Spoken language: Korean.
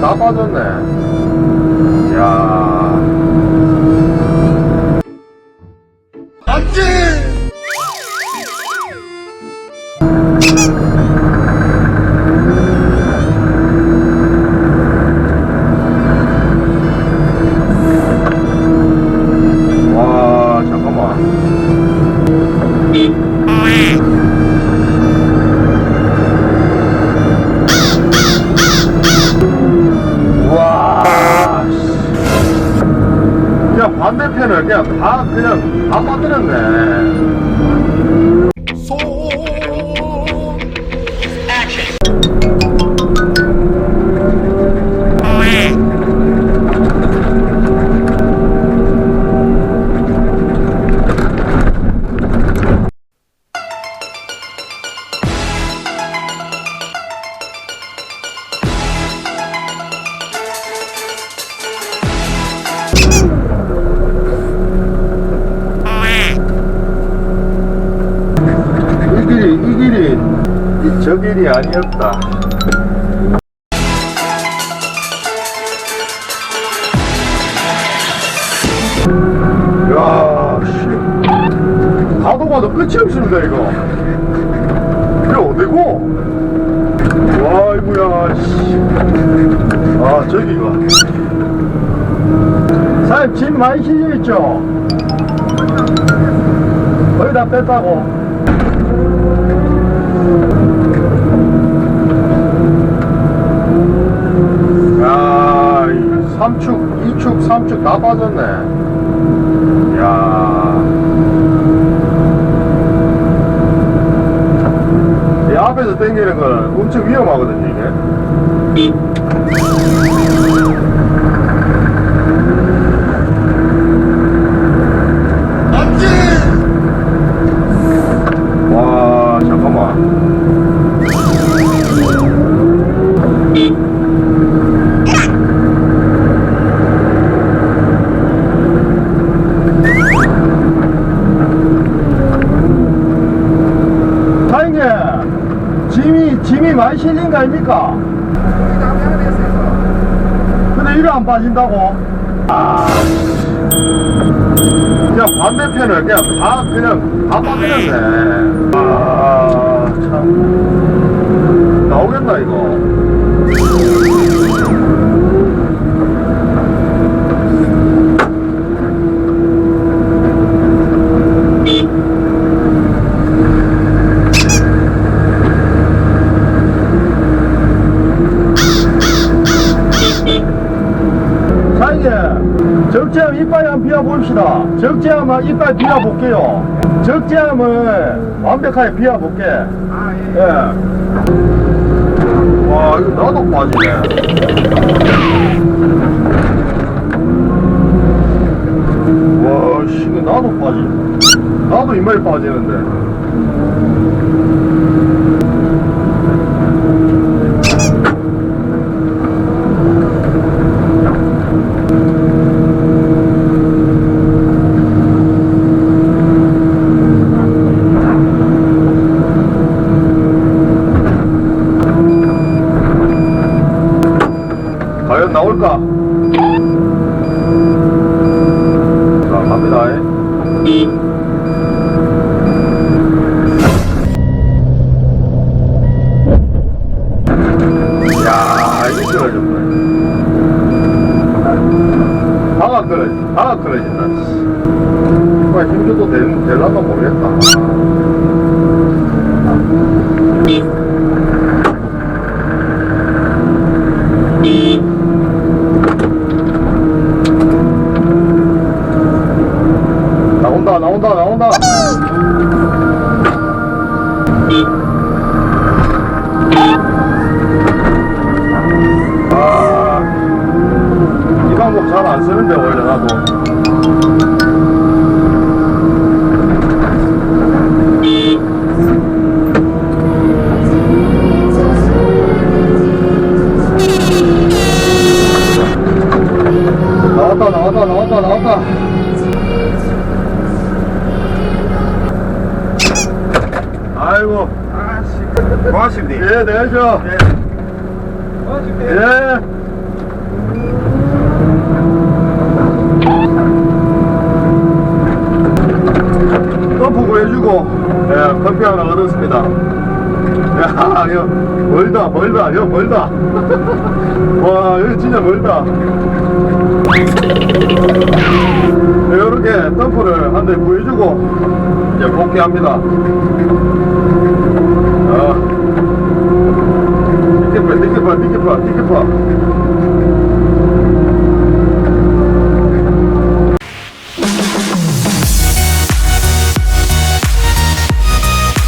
다 빠졌네. 그냥 다 빠뜨렸네. 이 저 길이 아니었다. 야, 씨. 가도 가도 끝이 없습니다 이거. 이게 어디고? 와, 이구야, 씨. 아, 저기가. 사장님, 짐 많이 실려 있죠? 거의 다 뺐다고. 야, 이 삼축, 다 빠졌네. 야. 이 앞에서 당기는 건 엄청 위험하거든요, 이게. 와, 잠깐만. 사장님, 짐이, 짐이 많이 실린 거 아닙니까? 근데 이래 안 빠진다고? 아. 그냥 반대편을 그냥 다, 그냥 다 빠뜨렸네. 아, 참. 나오겠나, 이거? 사장님, 적재함 이빨 한번 비워봅시다. 적재함은 이빨 비워볼게요. 적재함을 완벽하게 비워볼게. 예. 와, 이거 나도 빠지네. 와, 씨, 나도 빠지. 나도 이빨 빠지는데. 과연 나올까? 자, 갑니다. 야, 이게 끊어졌네. 다가 끊어지, 다가 끊어진다. 정말 힘줘도 될, 될란가 모르겠다. 고맙습니다. 예, 내죠. 고맙습니다. 예. 점프 구해주고 예, 커피 하나 얻었습니다 야 이거 멀다 멀다 이거 멀다 와 여기 진짜 멀다 이렇게 점프를 한 대 구해주고 이제 복귀합니다 Тихо, тихо, тихо, тихо, тихо.